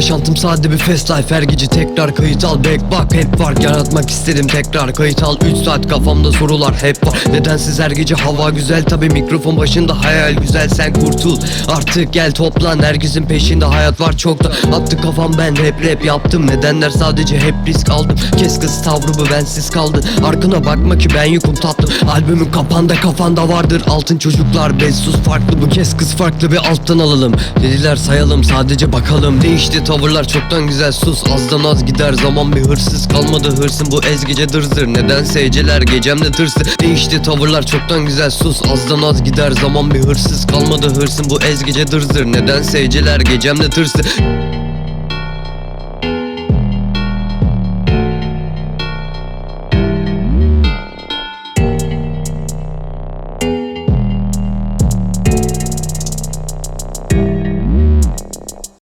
Yaşantım sade bir fast life Her gece tekrar kayıt al. Back bak hep var Yaratmak istedim. Tekrar kayıt al. 3 saat kafamda sorular hep var. Nedensiz her gece hava güzel. Tabi mikrofon başında hayal güzel. Sen kurtul. Artık gel toplan. Herkesin peşinde hayat var çok da. Attı kafam ben rap rap yaptım. Nedenler sadece hep risk aldım. Kes kız tavrı bu bensiz kaldı. Arkana bakma ki ben yokum tatlı. Albümün kapanda kafanda vardır. Altın çocuklar bezsus farklı. Bu kez kız farklı bir alttan alalım. Dediler sayalım sadece bakalım. Değişti tavırlar çoktan güzel. Sus Azdan az gider. Zaman bir hırsız kalmadı. Hırsın bu ez gece dırdır. Nedense eceler gecemde tırsı Değişti tavırlar çoktan güzel. Sus Azdan az gider. Zaman bir hırsız kalmadı. Hırsın bu ez gece dırdır. Nedense eceler gecemde tırsı